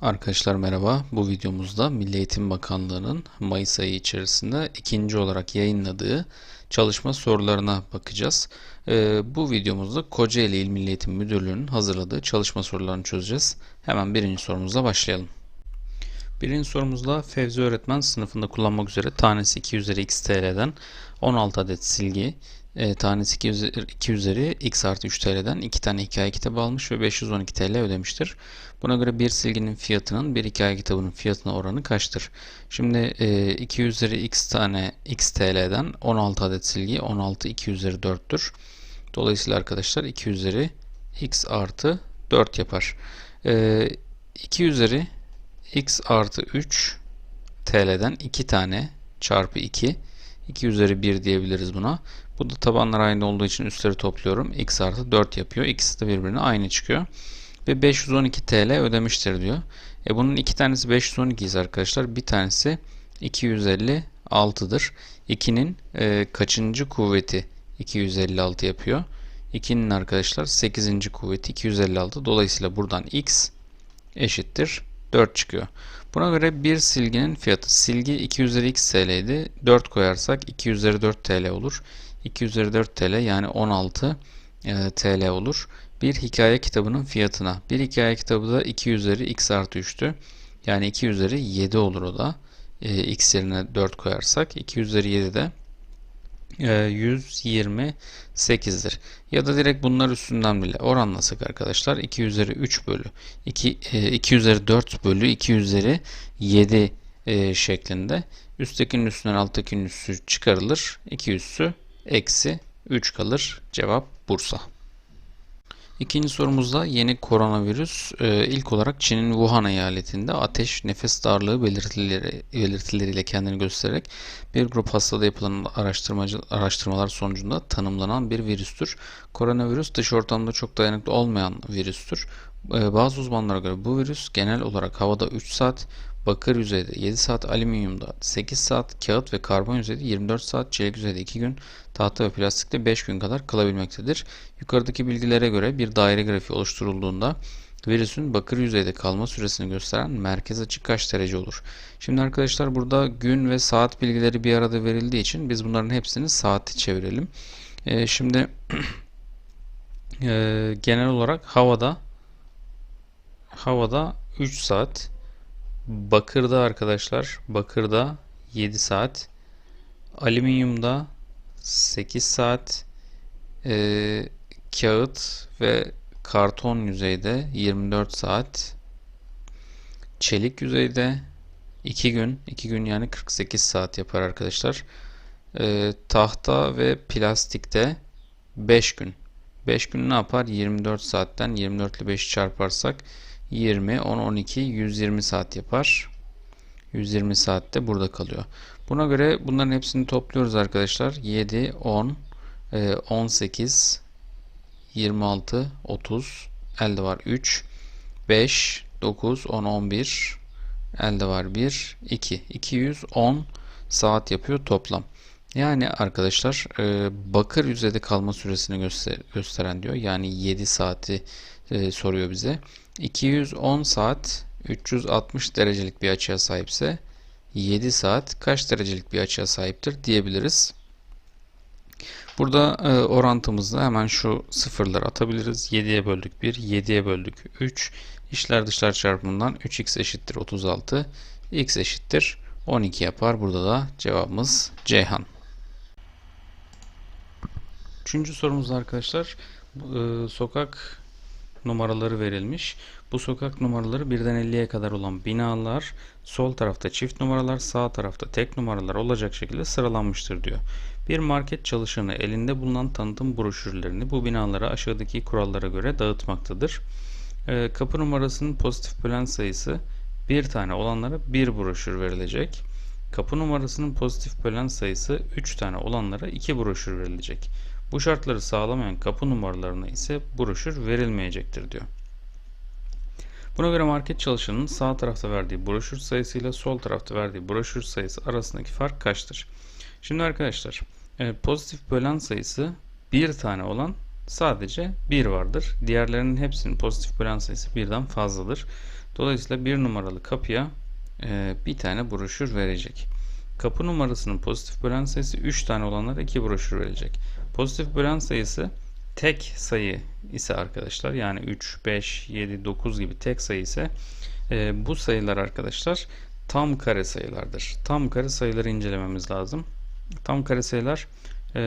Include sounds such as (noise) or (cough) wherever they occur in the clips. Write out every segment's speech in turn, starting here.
Arkadaşlar merhaba. Bu videomuzda Milli Eğitim Bakanlığı'nın Mayıs ayı içerisinde ikinci olarak yayınladığı çalışma sorularına bakacağız. Ee, bu videomuzda Kocaeli İl Milli Eğitim Müdürlüğü'nün hazırladığı çalışma sorularını çözeceğiz. Hemen birinci sorumuza başlayalım. Birinci sorumuzda Fevzi öğretmen sınıfında kullanmak üzere tanesi 2 üzeri x TL'den 16 adet silgi, e, tanesi 2 üzeri, 2 üzeri x artı 3 TL'den 2 tane hikaye kitabı almış ve 512 TL ödemiştir. Buna göre bir silginin fiyatının bir hikaye kitabının fiyatına oranı kaçtır? Şimdi e, 2 üzeri x tane x TL'den 16 adet silgi 16 2 üzeri 4'tür. Dolayısıyla arkadaşlar 2 üzeri x artı 4 yapar. E, 2 üzeri x artı 3 TL'den 2 tane çarpı 2 2 üzeri 1 diyebiliriz buna. Bu da tabanlar aynı olduğu için üstleri topluyorum. x artı 4 yapıyor. İkisi de birbirine aynı çıkıyor. Ve 512 TL ödemiştir diyor. E bunun iki tanesi 512 ise arkadaşlar. Bir tanesi 256'dır. 2'nin e, kaçıncı kuvveti 256 yapıyor? 2'nin arkadaşlar 8. kuvveti 256. Dolayısıyla buradan x eşittir 4 çıkıyor. Buna göre bir silginin fiyatı silgi 2 üzeri x TL idi. 4 koyarsak 2 üzeri 4 TL olur. 2 üzeri 4 TL yani 16 e, TL olur. Bir hikaye kitabının fiyatına. Bir hikaye kitabı da 2 üzeri x artı 3'tü. Yani 2 üzeri 7 olur o da. E, x yerine 4 koyarsak 2 üzeri 7 de 128'dir. Ya da direkt bunlar üstünden bile oranlasak arkadaşlar 2 üzeri 3 bölü 2, 2 üzeri 4 bölü 2 üzeri 7 e, şeklinde üsttekinin üstünden alttakinin üssü çıkarılır. 2 üssü eksi 3 kalır. Cevap Bursa. İkinci sorumuzda yeni koronavirüs e, ilk olarak Çin'in Wuhan eyaletinde ateş, nefes darlığı belirtileri, belirtileriyle kendini göstererek bir grup hastada yapılan araştırmacı, araştırmalar sonucunda tanımlanan bir virüstür. Koronavirüs dış ortamda çok dayanıklı olmayan virüstür. E, bazı uzmanlara göre bu virüs genel olarak havada 3 saat, bakır yüzeyde 7 saat, alüminyumda 8 saat, kağıt ve karbon yüzeyde 24 saat, çelik yüzeyde 2 gün, tahta ve plastikte 5 gün kadar kalabilmektedir. Yukarıdaki bilgilere göre bir daire grafiği oluşturulduğunda virüsün bakır yüzeyde kalma süresini gösteren merkez açı kaç derece olur? Şimdi arkadaşlar burada gün ve saat bilgileri bir arada verildiği için biz bunların hepsini saati çevirelim. Ee, şimdi (clears throat) e, genel olarak havada havada 3 saat bakırda arkadaşlar. Bakırda 7 saat. Alüminyumda 8 saat. E, kağıt ve karton yüzeyde 24 saat. Çelik yüzeyde 2 gün. 2 gün yani 48 saat yapar arkadaşlar. E, tahta ve plastikte 5 gün. 5 gün ne yapar? 24 saatten 24 ile 5 çarparsak 20 10 12 120 saat yapar 120 saatte burada kalıyor Buna göre bunların hepsini topluyoruz arkadaşlar. 7, 10, 18, 26, 30, elde var 3, 5, 9, 10, 11, elde var 1, 2. 210 saat yapıyor toplam. Yani arkadaşlar e, bakır yüzeyde kalma süresini göster gösteren diyor. Yani 7 saati e, soruyor bize. 210 saat 360 derecelik bir açıya sahipse 7 saat kaç derecelik bir açıya sahiptir diyebiliriz. Burada e, orantımızda hemen şu sıfırları atabiliriz. 7'ye böldük 1, 7'ye böldük 3. İşler dışlar çarpımından 3x eşittir 36. x eşittir 12 yapar. Burada da cevabımız Ceyhan. Üçüncü sorumuz arkadaşlar. E, sokak numaraları verilmiş. Bu sokak numaraları birden 50'ye kadar olan binalar sol tarafta çift numaralar sağ tarafta tek numaralar olacak şekilde sıralanmıştır diyor. Bir market çalışanı elinde bulunan tanıtım broşürlerini bu binalara aşağıdaki kurallara göre dağıtmaktadır. E, kapı numarasının pozitif bölen sayısı bir tane olanlara bir broşür verilecek. Kapı numarasının pozitif bölen sayısı 3 tane olanlara 2 broşür verilecek. Bu şartları sağlamayan kapı numaralarına ise broşür verilmeyecektir diyor. Buna göre market çalışanının sağ tarafta verdiği broşür sayısıyla sol tarafta verdiği broşür sayısı arasındaki fark kaçtır? Şimdi arkadaşlar e, pozitif bölen sayısı bir tane olan sadece bir vardır. Diğerlerinin hepsinin pozitif bölen sayısı birden fazladır. Dolayısıyla bir numaralı kapıya e, bir tane broşür verecek. Kapı numarasının pozitif bölen sayısı 3 tane olanlara 2 broşür verecek. Pozitif bölen sayısı tek sayı ise arkadaşlar yani 3, 5, 7, 9 gibi tek sayı ise e, bu sayılar arkadaşlar tam kare sayılardır. Tam kare sayıları incelememiz lazım. Tam kare sayılar e,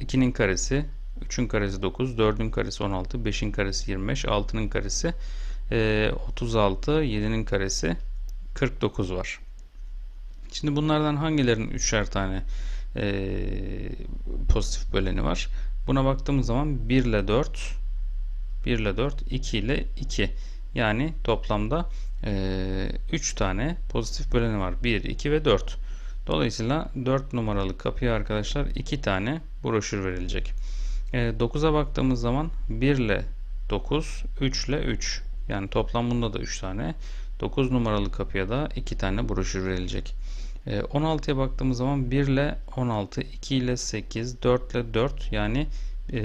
2'nin karesi, 3'ün karesi 9, 4'ün karesi 16, 5'in karesi 25, 6'nın karesi e, 36, 7'nin karesi 49 var. Şimdi bunlardan hangilerinin üçer tane e, pozitif böleni var? Buna baktığımız zaman 1 ile 4 1 ile 4 2 ile 2 yani toplamda e, 3 tane pozitif böleni var. 1, 2 ve 4. Dolayısıyla 4 numaralı kapıya arkadaşlar 2 tane broşür verilecek. E, 9'a baktığımız zaman 1 ile 9, 3 ile 3. Yani toplam bunda da 3 tane. 9 numaralı kapıya da 2 tane broşür verilecek. 16'ya baktığımız zaman 1 ile 16, 2 ile 8, 4 ile 4 yani e,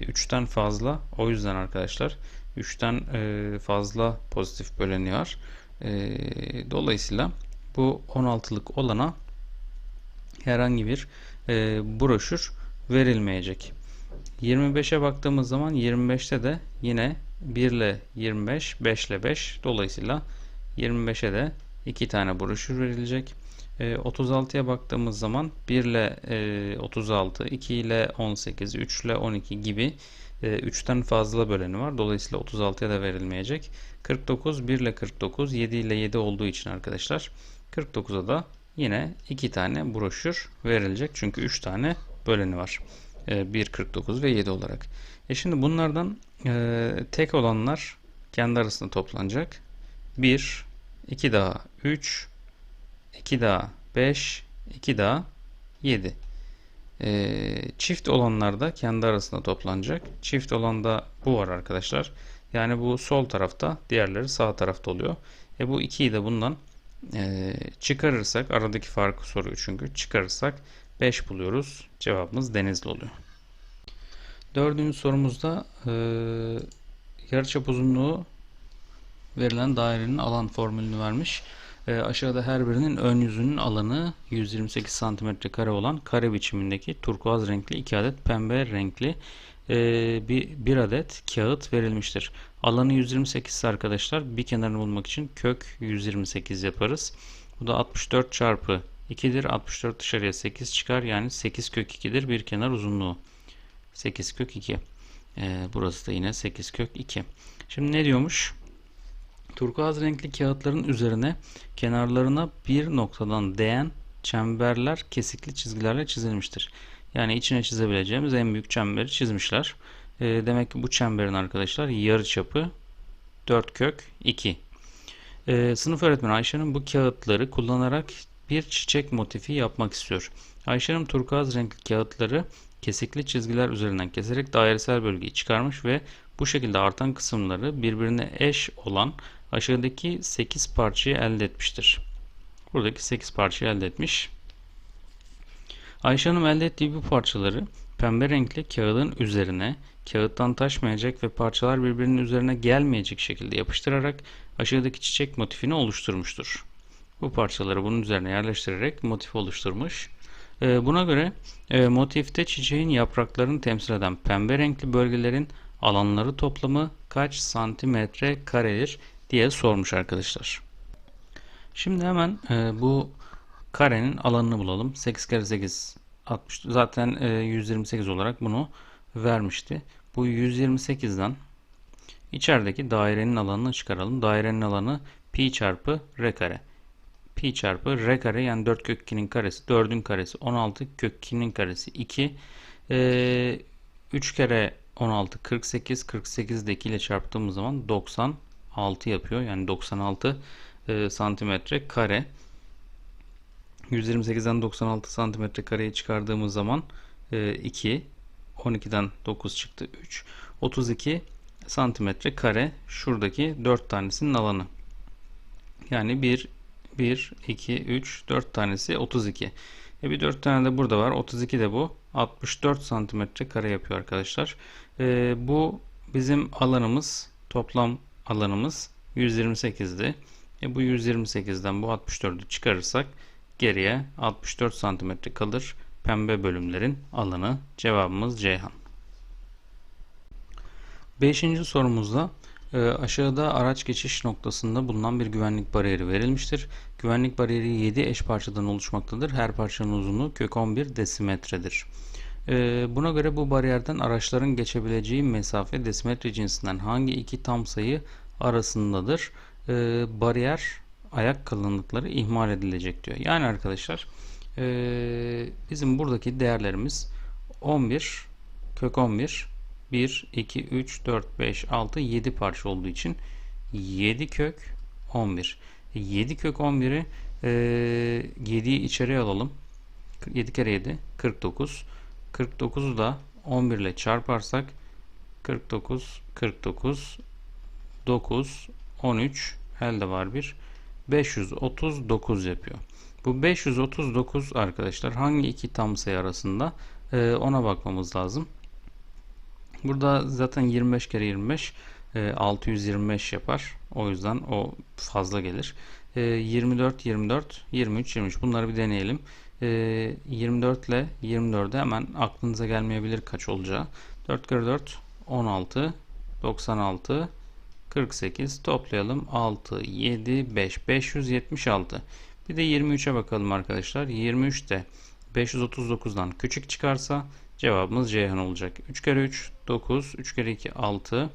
3'ten fazla. O yüzden arkadaşlar 3'ten e, fazla pozitif böleni var. E, dolayısıyla bu 16'lık olana herhangi bir e, broşür verilmeyecek. 25'e baktığımız zaman 25'te de yine 1 ile 25, 5 ile 5 dolayısıyla 25'e de 2 tane broşür verilecek. 36'ya baktığımız zaman 1 ile 36, 2 ile 18, 3 ile 12 gibi 3'ten fazla böleni var. Dolayısıyla 36'ya da verilmeyecek. 49, 1 ile 49, 7 ile 7 olduğu için arkadaşlar 49'a da yine 2 tane broşür verilecek. Çünkü 3 tane böleni var. 1, 49 ve 7 olarak. E şimdi bunlardan tek olanlar kendi arasında toplanacak. 1, 2 daha 3, 2 daha 5, 2 daha 7. Ee, çift olanlar da kendi arasında toplanacak. Çift olanda bu var arkadaşlar. Yani bu sol tarafta, diğerleri sağ tarafta oluyor. E bu 2'yi de bundan e, çıkarırsak, aradaki farkı soruyor çünkü. Çıkarırsak 5 buluyoruz. Cevabımız Denizli oluyor. Dördüncü sorumuzda e, yarıçap uzunluğu verilen dairenin alan formülünü vermiş. E, aşağıda her birinin ön yüzünün alanı 128 cm kare olan kare biçimindeki turkuaz renkli 2 adet pembe renkli e, bir, bir adet kağıt verilmiştir. Alanı 128 ise arkadaşlar bir kenarını bulmak için kök 128 yaparız. Bu da 64 çarpı 2'dir. 64 dışarıya 8 çıkar. Yani 8 kök 2'dir bir kenar uzunluğu. 8 kök 2. E, burası da yine 8 kök 2. Şimdi ne diyormuş? Turkuaz renkli kağıtların üzerine kenarlarına bir noktadan değen çemberler kesikli çizgilerle çizilmiştir. Yani içine çizebileceğimiz en büyük çemberi çizmişler. E, demek ki bu çemberin arkadaşlar yarı çapı 4 kök 2. E, sınıf öğretmeni Ayşe'nin bu kağıtları kullanarak bir çiçek motifi yapmak istiyor. Ayşe'nin turkuaz renkli kağıtları kesikli çizgiler üzerinden keserek dairesel bölgeyi çıkarmış ve bu şekilde artan kısımları birbirine eş olan aşağıdaki 8 parçayı elde etmiştir. Buradaki 8 parçayı elde etmiş. Ayşe Hanım elde ettiği bu parçaları pembe renkli kağıdın üzerine kağıttan taşmayacak ve parçalar birbirinin üzerine gelmeyecek şekilde yapıştırarak aşağıdaki çiçek motifini oluşturmuştur. Bu parçaları bunun üzerine yerleştirerek motif oluşturmuş. Ee, buna göre e, motifte çiçeğin yapraklarını temsil eden pembe renkli bölgelerin alanları toplamı kaç santimetre karedir diye sormuş arkadaşlar. Şimdi hemen e, bu karenin alanını bulalım. 8 kere 8 60. Zaten e, 128 olarak bunu vermişti. Bu 128'den içerideki dairenin alanını çıkaralım. Dairenin alanı pi çarpı r kare. Pi çarpı r kare yani 4 kök 2'nin karesi 4'ün karesi 16 kök 2'nin karesi 2. E, 3 kere 16 48 48 de 2 ile çarptığımız zaman 90 6 yapıyor. Yani 96 e, santimetre kare. 128'den 96 santimetre kareyi çıkardığımız zaman e, 2 12'den 9 çıktı 3 32 santimetre kare şuradaki 4 tanesinin alanı. Yani 1 1 2 3 4 tanesi 32. E bir 4 tane de burada var. 32 de bu. 64 santimetre kare yapıyor arkadaşlar. E, bu bizim alanımız toplam alanımız 128'di. E bu 128'den bu 64'ü çıkarırsak geriye 64 santimetre kalır. Pembe bölümlerin alanı cevabımız Ceyhan. Beşinci sorumuzda e, aşağıda araç geçiş noktasında bulunan bir güvenlik bariyeri verilmiştir. Güvenlik bariyeri 7 eş parçadan oluşmaktadır. Her parçanın uzunluğu kök 11 desimetredir. E, buna göre bu bariyerden araçların geçebileceği mesafe desimetre cinsinden hangi iki tam sayı arasındadır? E, bariyer ayak kalınlıkları ihmal edilecek diyor. Yani arkadaşlar bizim buradaki değerlerimiz 11 kök 11 1, 2, 3, 4, 5, 6, 7 parça olduğu için 7 kök 11. 7 kök 11'i e, 7'yi içeriye alalım. 7 kere 7 49. 49'u da 11 ile çarparsak 49, 49, 9, 13 elde var bir 539 yapıyor. Bu 539 arkadaşlar hangi iki tam sayı arasında ee, ona bakmamız lazım. Burada zaten 25 kere 25 625 yapar. O yüzden o fazla gelir. 24 24 23 23 bunları bir deneyelim. 24 ile 24'e hemen aklınıza gelmeyebilir kaç olacağı. 4 kere 4 16 96 48 toplayalım 6 7 5 576 bir de 23'e bakalım arkadaşlar 23 de 539'dan küçük çıkarsa Cevabımız Ceyhan olacak. 3 kere 3 9. 3 kere 2 6.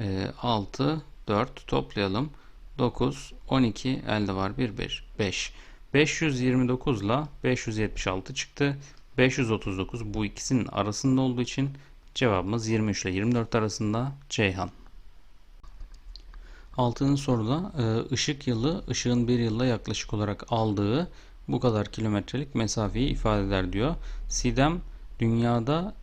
E, 6 4 toplayalım. 9 12 elde var 1 1 5. 529 ile 576 çıktı. 539 bu ikisinin arasında olduğu için cevabımız 23 ile 24 arasında Ceyhan. Altıncı soruda e, ışık yılı ışığın bir yılla yaklaşık olarak aldığı bu kadar kilometrelik mesafeyi ifade eder diyor. Sidem Dünyada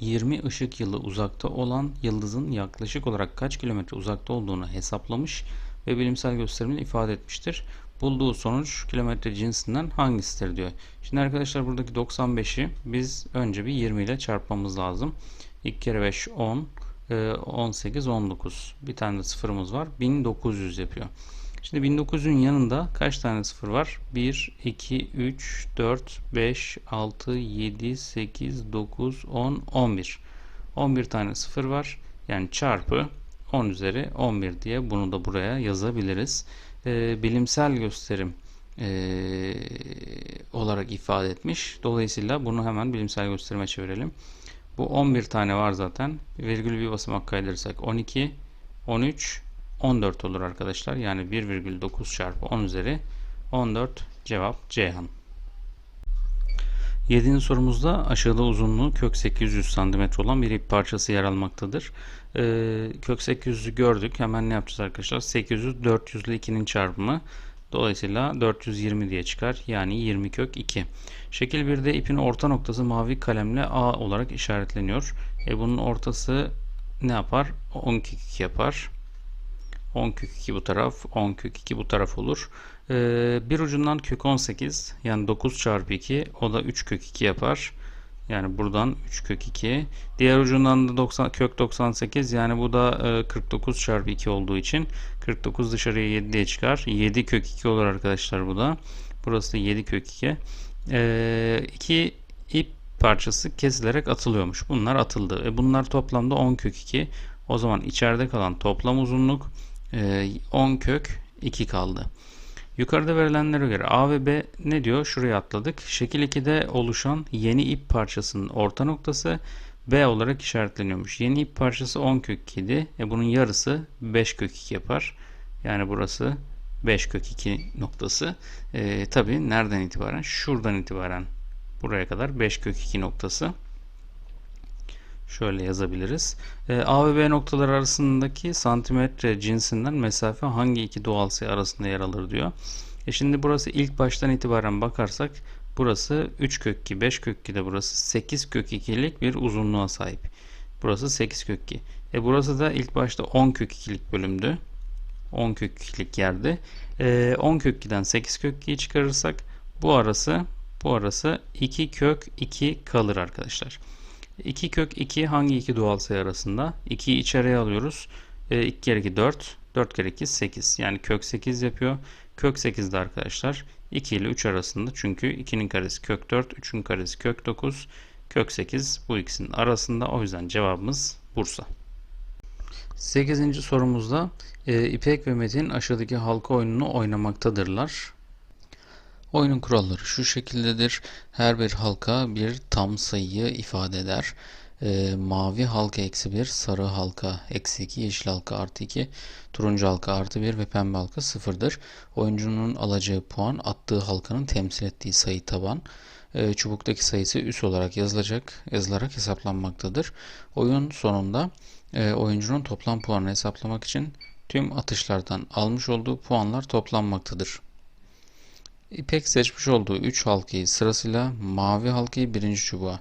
20 ışık yılı uzakta olan yıldızın yaklaşık olarak kaç kilometre uzakta olduğunu hesaplamış ve bilimsel gösterimle ifade etmiştir. Bulduğu sonuç kilometre cinsinden hangisidir diyor. Şimdi arkadaşlar buradaki 95'i biz önce bir 20 ile çarpmamız lazım. 2 kere 5 10, 18 19. Bir tane de sıfırımız var. 1900 yapıyor. Şimdi 1900'ün yanında kaç tane sıfır var? 1, 2, 3, 4, 5, 6, 7, 8, 9, 10, 11. 11 tane sıfır var. Yani çarpı 10 üzeri 11 diye bunu da buraya yazabiliriz. Ee, bilimsel gösterim e, olarak ifade etmiş. Dolayısıyla bunu hemen bilimsel gösterime çevirelim. Bu 11 tane var zaten. Virgül bir basamak kaydırırsak 12, 13, 14 olur arkadaşlar. Yani 1,9 çarpı 10 üzeri 14 cevap Ceyhan. 7. sorumuzda aşağıda uzunluğu kök 800 cm olan bir ip parçası yer almaktadır. Ee, kök 800'ü gördük. Hemen ne yapacağız arkadaşlar? 800 400 ile 2'nin çarpımı. Dolayısıyla 420 diye çıkar. Yani 20 kök 2. Şekil 1'de ipin orta noktası mavi kalemle A olarak işaretleniyor. E bunun ortası ne yapar? 10 kök 2 yapar. 10 kök 2 bu taraf, 10 kök 2 bu taraf olur. Ee, bir ucundan kök 18 yani 9 çarpı 2 o da 3 kök 2 yapar. Yani buradan 3 kök 2. Diğer ucundan da 90, kök 98 yani bu da e, 49 çarpı 2 olduğu için 49 dışarıya 7 diye çıkar. 7 kök 2 olur arkadaşlar bu da. Burası da 7 kök 2. Ee, iki ip parçası kesilerek atılıyormuş. Bunlar atıldı. E bunlar toplamda 10 kök 2. O zaman içeride kalan toplam uzunluk 10 ee, kök 2 kaldı. Yukarıda verilenlere göre A ve B ne diyor? Şuraya atladık. Şekil 2'de oluşan yeni ip parçasının orta noktası B olarak işaretleniyormuş. Yeni ip parçası 10 kök 2 idi. E bunun yarısı 5 kök 2 yapar. Yani burası 5 kök 2 noktası. E, Tabi nereden itibaren? Şuradan itibaren buraya kadar 5 kök 2 noktası. Şöyle yazabiliriz. E, A ve B noktalar arasındaki santimetre cinsinden mesafe hangi iki doğal sayı arasında yer alır diyor. E şimdi burası ilk baştan itibaren bakarsak burası 3 kök 2, 5 kök 2 de burası 8 kök 2'lik bir uzunluğa sahip. Burası 8 kök 2. E burası da ilk başta 10 kök 2'lik bölümdü. 10 kök 2'lik yerdi. E, 10 kök 2'den 8 kök 2'yi çıkarırsak bu arası bu arası 2 kök 2 kalır arkadaşlar. 2 kök 2 hangi iki doğal sayı arasında? 2'yi içeriye alıyoruz. E, 2 kere 2 4. 4 kere 2 8. Yani kök 8 yapıyor. Kök 8 de arkadaşlar 2 ile 3 arasında. Çünkü 2'nin karesi kök 4, 3'ün karesi kök 9. Kök 8 bu ikisinin arasında. O yüzden cevabımız Bursa. 8. sorumuzda e, İpek ve Metin aşağıdaki halka oyununu oynamaktadırlar. Oyunun kuralları şu şekildedir. Her bir halka bir tam sayıyı ifade eder. Ee, mavi halka eksi 1, sarı halka eksi 2, yeşil halka artı 2, turuncu halka artı 1 ve pembe halka sıfırdır. Oyuncunun alacağı puan attığı halkanın temsil ettiği sayı taban. Ee, çubuktaki sayısı üs olarak yazılacak, yazılarak hesaplanmaktadır. Oyun sonunda e, oyuncunun toplam puanını hesaplamak için tüm atışlardan almış olduğu puanlar toplanmaktadır. İpek seçmiş olduğu 3 halkayı sırasıyla mavi halkayı birinci çubuğa.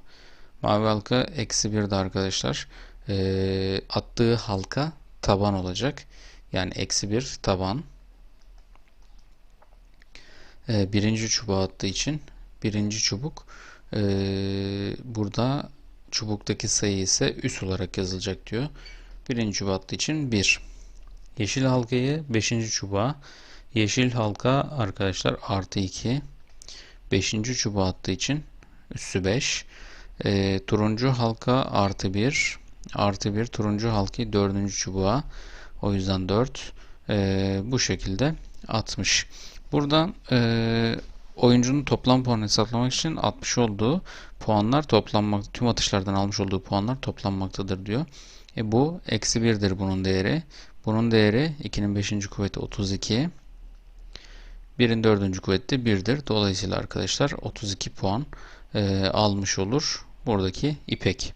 Mavi halka eksi 1'de arkadaşlar. E, attığı halka taban olacak. Yani eksi 1 taban. E, birinci çubuğa attığı için birinci çubuk e, burada çubuktaki sayı ise üs olarak yazılacak diyor. Birinci çubuğa attığı için 1. Yeşil halkayı 5. çubuğa Yeşil halka arkadaşlar artı 2. 5. çubuğa attığı için üssü 5. E, turuncu halka artı 1. Artı 1 turuncu halkayı 4. çubuğa. O yüzden 4. E, bu şekilde atmış. Burada e, oyuncunun toplam puanı hesaplamak için atmış olduğu puanlar toplanmak, tüm atışlardan almış olduğu puanlar toplanmaktadır diyor. E, bu eksi 1'dir bunun değeri. Bunun değeri 2'nin 5. kuvveti 32. 1'in 4. kuvveti 1'dir. Dolayısıyla arkadaşlar 32 puan e, almış olur. Buradaki İpek.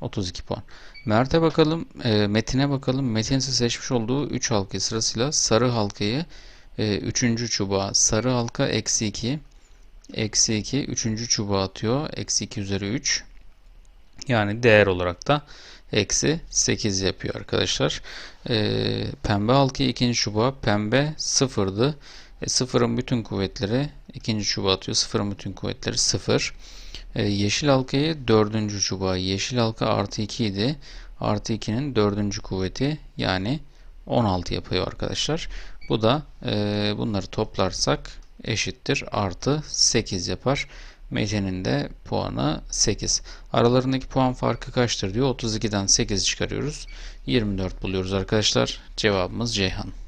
32 puan. Mert'e bakalım. E, Metin'e bakalım. Metin ise seçmiş olduğu 3 halkayı sırasıyla sarı halkayı 3. E, çubuğa sarı halka eksi 2 eksi 2 3. çubuğa atıyor. Eksi 2 üzeri 3 yani değer olarak da eksi 8 yapıyor arkadaşlar. E, pembe halkayı ikinci çubuğa pembe sıfırdı. E, sıfırın bütün kuvvetleri ikinci çubuğa atıyor. Sıfırın bütün kuvvetleri sıfır. E, yeşil halkayı dördüncü çubuğa. Yeşil halka artı 2 idi. Artı 2'nin dördüncü kuvveti yani 16 yapıyor arkadaşlar. Bu da e, bunları toplarsak eşittir artı 8 yapar. Mece'nin de puanı 8. Aralarındaki puan farkı kaçtır diyor. 32'den 8 çıkarıyoruz. 24 buluyoruz arkadaşlar. Cevabımız Ceyhan.